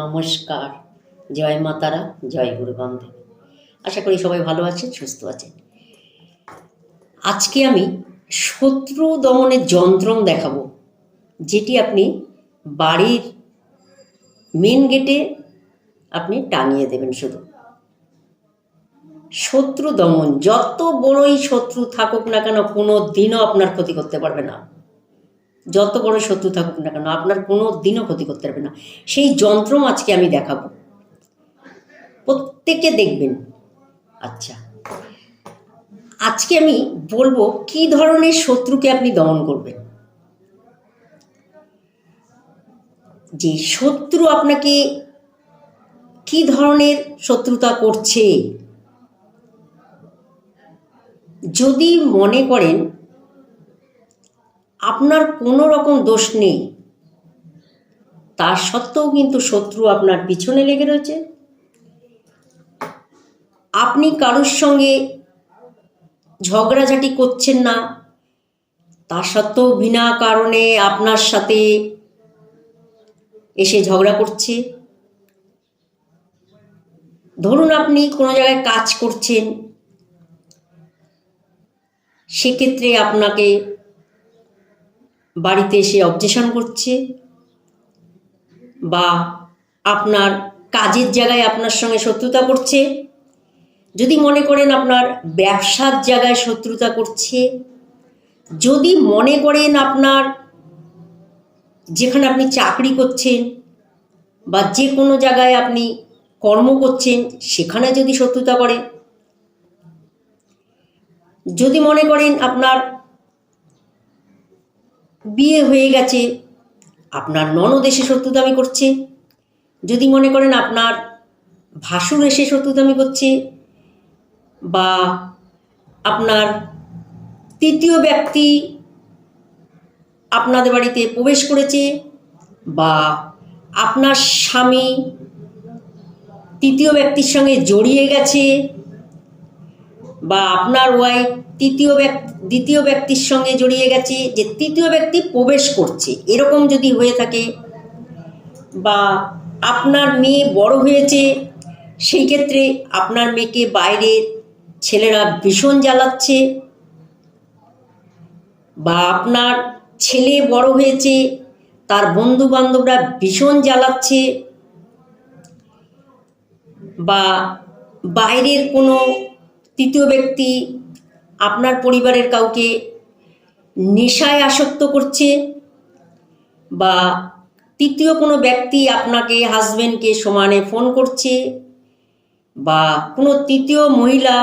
নমস্কার। জয় মাতারা, জয় গুরু আশা করি সবাই ভালো আছেন, সুস্থ আছেন। আজকে আমি শত্রু দমনের যন্ত্রম দেখাবো, যেটি আপনি বাড়ির মেন গেটে আপনি টাঙিয়ে দেবেন শুধু। শত্রু দমন, যত বড়ই শত্রু থাকুক না কেন, কোনো দিনও আপনার ক্ষতি করতে পারবে না। যত বড় শত্রু থাকুক না কেন, আপনার কোনো দিনও ক্ষতি করতে পারবে না। সেই যন্ত্রম আজকে আমি দেখাবো। প্রত্যেকে দেখবেন। আচ্ছা। আজকে আমি বলব কি ধরনের শত্রুকে আপনি দমন করবেন। যে শত্রু আপনাকে কি ধরনের শত্রুতা করছে? যদি মনে করেন আপনার কোনো রকম দোষ নেই। তার সত্ত্বেও কিন্তু শত্রু আপনার পিছনে লেগে রয়েছে। আপনি কারোর সঙ্গে ঝগড়াঝাটি করছেন না। তা সত্ত্বেও বিনা কারণে আপনার সাথে এসে ঝগড়া করছে। ধরুন আপনি কোনো জায়গায় কাজ করছেন, সেক্ষেত্রে আপনাকে বাড়িতে এসে অবজেশন করছে বা আপনার কাজের জায়গায় আপনার সঙ্গে শত্রুতা করছে। যদি মনে করেন আপনার ব্যবসার জায়গায় শত্রুতা করছে, যদি মনে করেন আপনার যেখানে আপনি চাকরি করছেন বা যে কোনো জায়গায় আপনি কর্ম করছেন, সেখানে যদি শত্রুতা করে। যদি মনে করেন আপনার বিয়ে হয়ে গেছে। আপনার ননদ এসে শত্রুতামি করছে। যদি মনে করেন আপনার ভাসুর এসে শত্রুতামি করছে বা আপনার তৃতীয় ব্যক্তি আপনাদের বাড়িতে প্রবেশ করেছে বা আপনার স্বামী তৃতীয় ব্যক্তির সঙ্গে জড়িয়ে গেছে বা আপনার ওয়াইফ তৃতীয় ব্যক্তি, দ্বিতীয় ব্যক্তির সঙ্গে জড়িয়ে গেছে, যে তৃতীয় ব্যক্তি প্রবেশ করছে। এরকম যদি হয়ে থাকে বা আপনার মেয়ে বড় হয়েছে, সেই ক্ষেত্রে আপনার মেয়েকে বাইরের ছেলেরা ভীষণ জ্বালাচ্ছে বা আপনার ছেলে বড় হয়েছে, তার বন্ধু বান্ধবরা ভীষণ জ্বালাচ্ছে বা বাইরের কোনো তৃতীয় ব্যক্তি আপনার পরিবারের কাউকে নেশায় আসক্ত করছে বা তৃতীয় কোনো ব্যক্তি আপনাকে হাজবেন্ডকে সমানে ফোন করছে বা কোনো তৃতীয় মহিলা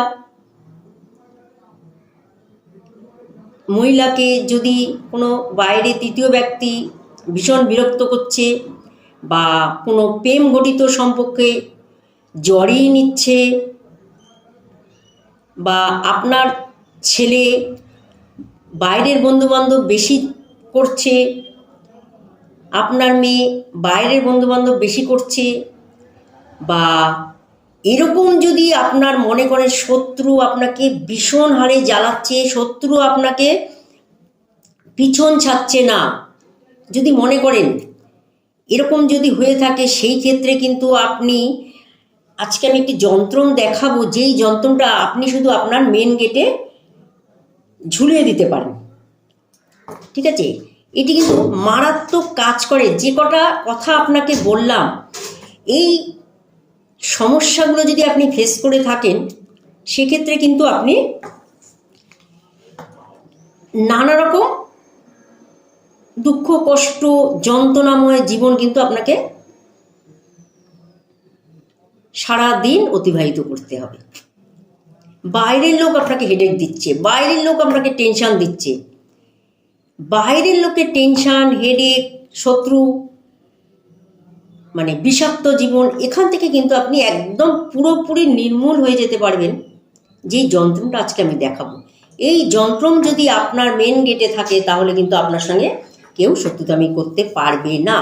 মহিলাকে যদি কোনো বাইরে তৃতীয় ব্যক্তি ভীষণ বিরক্ত করছে বা কোনো প্রেম ঘটিত সম্পর্কে জড়িয়ে নিচ্ছে বা আপনার ছেলে বাইরের বন্ধুবান্ধব বেশি করছে, আপনার মেয়ে বাইরের বন্ধুবান্ধব বেশি করছে, বা এরকম যদি আপনার মনে করেন শত্রু আপনাকে ভীষণ হারে জ্বালাচ্ছে, শত্রু আপনাকে পিছন ছাড়ছে না, যদি মনে করেন, এরকম যদি হয়ে থাকে, সেই ক্ষেত্রে কিন্তু আপনি আজকে আমি একটি যন্ত্রণ দেখাবো, যেই যন্ত্রণটা আপনি শুধু আপনার মেন গেটে ঝুলিয়ে দিতে পারেন। ঠিক আছে? এটি কিন্তু মারাত্মক কাজ করে। যে কটা কথা আপনাকে বললাম, এই সমস্যাগুলো যদি আপনি ফেস করে থাকেন, সেক্ষেত্রে কিন্তু আপনি নানা রকম দুঃখ, কষ্ট, যন্ত্রণাময় জীবন কিন্তু আপনাকে সারা দিন অতিবাহিত করতে হবে। বাইরের লোক আপনাকে হেডেক দিচ্ছে, বাইরের লোক আপনাকে টেনশন দিচ্ছে। বাইরের লোকের টেনশন হেডেক শত্রু মানে বিষাক্ত জীবন, এখান থেকে কিন্তু আপনি একদম পুরোপুরি নির্মূল হয়ে যেতে পারবেন। যেই যন্ত্রটা আজকে আমি দেখাবো। এই যন্ত্রম যদি আপনার মেন গেটে থাকে, তাহলে কিন্তু আপনার সঙ্গে কেউ শত্রুতামি করতে পারবে না।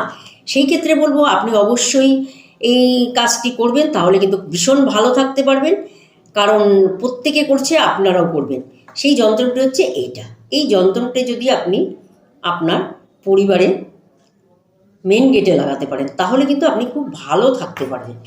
সেই ক্ষেত্রে বলব, আপনি অবশ্যই এই কাজটি করবেন, তাহলে কিন্তু ভীষণ ভালো থাকতে পারবেন। কারণ প্রত্যেকে করছে, আপনারাও করবেন। সেই যন্ত্রটি হচ্ছে এইটা। এই যন্ত্রটি যদি আপনি আপনার পরিবারে মেন গেটে লাগাতে পারেন, তাহলে কিন্তু আপনি খুব ভালো থাকতে পারবেন।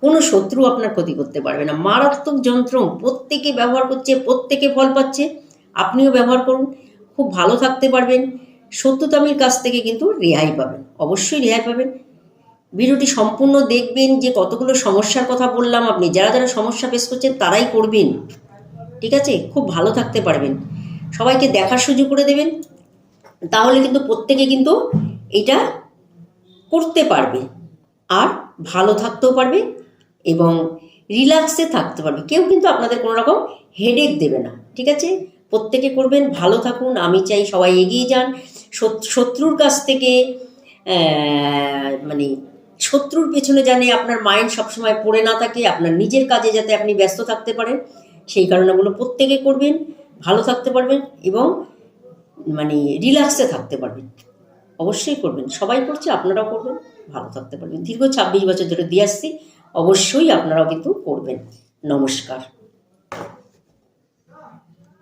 কোনো শত্রু আপনার ক্ষতি করতে পারবে না। মারাত্মক যন্ত্র প্রত্যেকে ব্যবহার করছে, প্রত্যেকে ফল পাচ্ছে। আপনিও ব্যবহার করুন, খুব ভালো থাকতে পারবেন। সত্যতামির কাছ থেকে কিন্তু রেহাই পাবেন। অবশ্যই রেহাই পাবেন। ভিডিওটি সম্পূর্ণ দেখবেন যে কতগুলো সমস্যার কথা বললাম আপনি। যারা যারা সমস্যা ফেস করছেন, তারাই করবেন। ঠিক আছে? খুব ভালো থাকতে পারবেন। সবাইকে দেখার সুযোগ করে দেবেন। তাহলে কিন্তু প্রত্যেকে কিন্তু এটা করতে পারবে। আর ভালো থাকতেও পারবে এবং রিল্যাক্সে থাকতে পারবে। কেউ কিন্তু আপনাদের কোনো রকম হেডেক দেবে না। ঠিক আছে? প্রত্যেকে করবেন, ভালো থাকুন। আমি চাই সবাই এগিয়ে যান। শত- শত্রুর কাছ থেকে মানে শত্রুর পেছনে জানে আপনার মাইন্ড সবসময় পড়ে না থাকে, আপনার নিজের কাজে যাতে আপনি ব্যস্ত থাকতে পারেন, সেই কারণেগুলো প্রত্যেকে করবেন, ভালো থাকতে পারবেন এবং মানে রিল্যাক্সে থাকতে পারবেন। অবশ্যই করবেন। সবাই করছে, আপনারাও করবেন, ভালো থাকতে পারবেন। দীর্ঘ ছাব্বিশ বছর ধরে দিয়ে আসছি, অবশ্যই আপনারাও কিন্তু করবেন। নমস্কার।